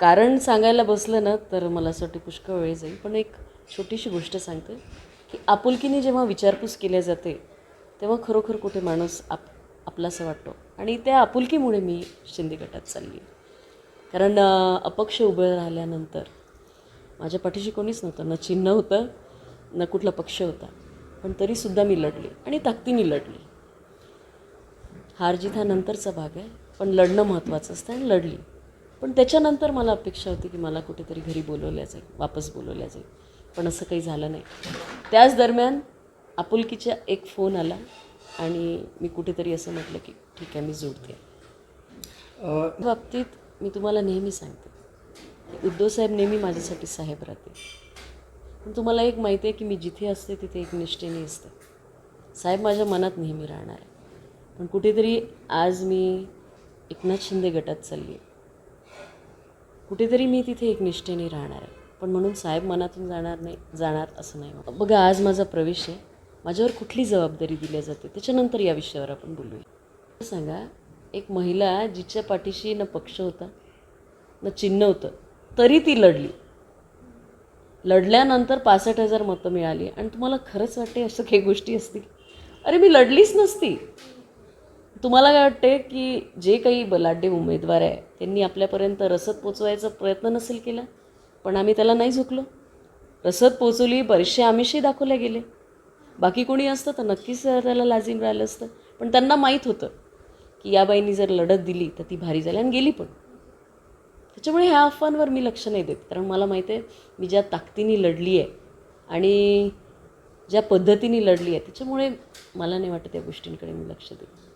कारण सांगायला बसलं ना तर मला असं वाटतं पुष्कळ वेळ जाईल. पण एक छोटीशी गोष्ट सांगते की आपुलकीने जेव्हा विचारपूस केल्या जाते तेव्हा खरोखर कुठे माणूस आप आपलासा वाटतो. आणि त्या आपुलकीमुळे मी शिंदे गटात चालली कारण अपक्ष उभं राहिल्यानंतर माझ्या पाठीशी कोणीच नव्हतं. ना चिन्ह होतं ना कुठला पक्ष होता. पण तरीसुद्धा मी लढली आणि ताकदीने लढली. हार जित हा नंतरचा भाग आहे. पण लढणं महत्त्वाचं असतं आणि लढली. पण त्याच्यानंतर मला अपेक्षा होती की मला कुठेतरी घरी बोलवल्या जाईल वापस बोलवल्या जाईल. पण असं काही झालं नाही. त्याच दरम्यान आपुलकीचा एक फोन आला आणि मी कुठेतरी असं म्हटलं की ठीक आहे मी जोडते. बाबतीत मी तुम्हाला नेहमी सांगते. की उद्धवसाहेब नेहमी माझ्यासाठी साहेब राहते. पण तुम्हाला एक माहिती आहे की मी जिथे असते तिथे एक निष्ठेने असते. साहेब माझ्या मनात नेहमी राहणार आहे. पण कुठेतरी आज मी एकनाथ शिंदे गटात चालली आहे कुठेतरी मी तिथे एक निष्ठेने राहणार आहे. पण म्हणून साहेब मनातून जाणार नाही जाणार असं नाही बघा आज माझा प्रवेश आहे. माझ्यावर कुठली जबाबदारी दिली जाते त्याच्यानंतर या विषयावर आपण बोलूया. सांगा एक महिला जिच्या पाठीशी न पक्ष होता न चिन्ह होतं तरी ती लढली. लढल्यानंतर पासष्ट हजार मतं मिळाली. आणि तुम्हाला खरंच वाटते असं काही गोष्टी असतील? अरे मी लढलीच नसती. तुम्हाला काय वाटते की जे काही बलाढ्य उमेदवार आहे त्यांनी आपल्यापर्यंत रसद पोचवायचा प्रयत्न नसेल केला? पण आम्ही त्याला नाही झुकलो. रसद पोचवली बरेचसे आमिषही दाखवले गेले. बाकी कोणी असतं तर नक्कीच त्याला लाजीम राहिलं असतं. पण त्यांना माहीत होतं की या बाईंनी जर लढत दिली तर ती भारी झाली आणि गेली पण. त्याच्यामुळे ह्या अफवांवर मी लक्ष नाही देत. कारण मला माहीत आहे मी ज्या ताकदीने लढली आहे आणि ज्या पद्धतीने लढली आहे त्याच्यामुळे मला नाही वाटत त्या गोष्टींकडे मी लक्ष देईन